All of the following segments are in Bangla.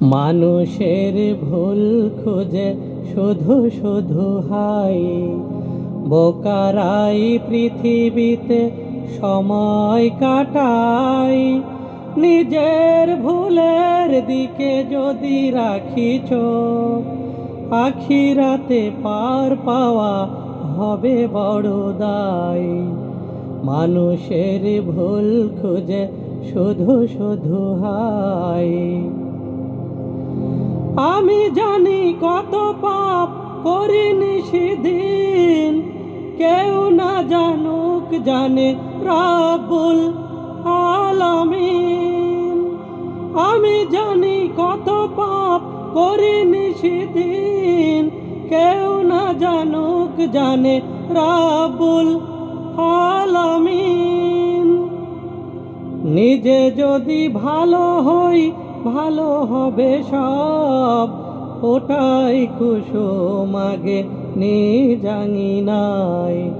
মানুষের ভুল খুঁজে শুধু শুধু হাই। বোকারাই পৃথিবীতে সময় কাটাই। নিজের ভুলের দিকে যদি রাখি চোখ আখিরাতে পার পাওয়া হবে বড় দায়। মানুষের ভুল খুঁজে শুধু শুধু হাই। আমি জানি কত পাপ করিনি সেদিন। কেউ না জানুক, জানে রাবুল আলামিন। আমি জানি কত পাপ করিনি সেদিন। কেউ না জানুক, জানে রাবুল আলামিন। নিজে যদি ভালো হই ভালো হবে সব, ওটাই কুসুম আগে জানি নাই।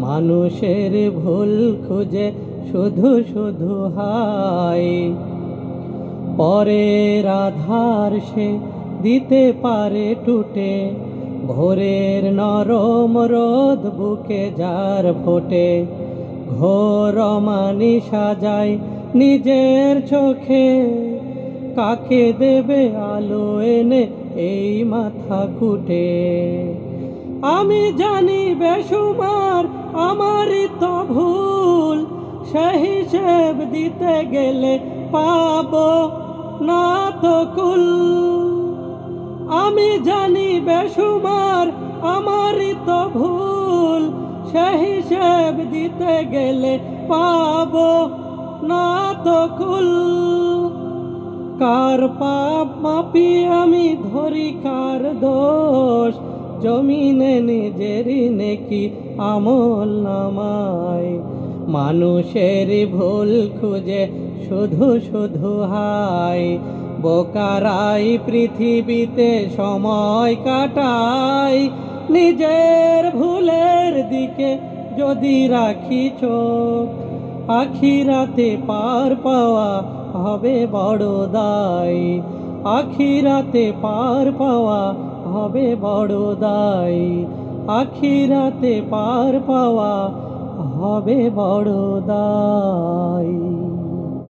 মানুষের ভুল খুঁজে শুধু শুধু হাই। পরের আধার সে দিতে পারে টুটে, ভোরের নরম রোদ বুকে যার ফোটে। ঘোর মানি সাজায় নিজের চোখে। কাকে দেবে আলো এনে এই মাথা কুটে আমি জানি বেসুমার আমারই তো ভুল সে হিসেব দিতে গেলে পাব না তো কুল। আমি জানি বেসুমার আমারই তো ভুল সে হিসেব দিতে গেলে পাব না তো কুল। কার পাপ মাপি আমি ধরি কার দোষ? জমিনে নিজেরই নেকি আমল নামায় মানুষের ভুল খুঁজে শুধু শুধু হাই। বোকারাই পৃথিবীতে সময় কাটায় নিজের ভুলের দিকে যদি রাখি চোখ আখিরাতে পার পাওয়া হবে বড় দায়। আখিরাতে পার পাওয়া হবে বড় দায়। আখিরাতে পার পাওয়া হবে বড় দায়।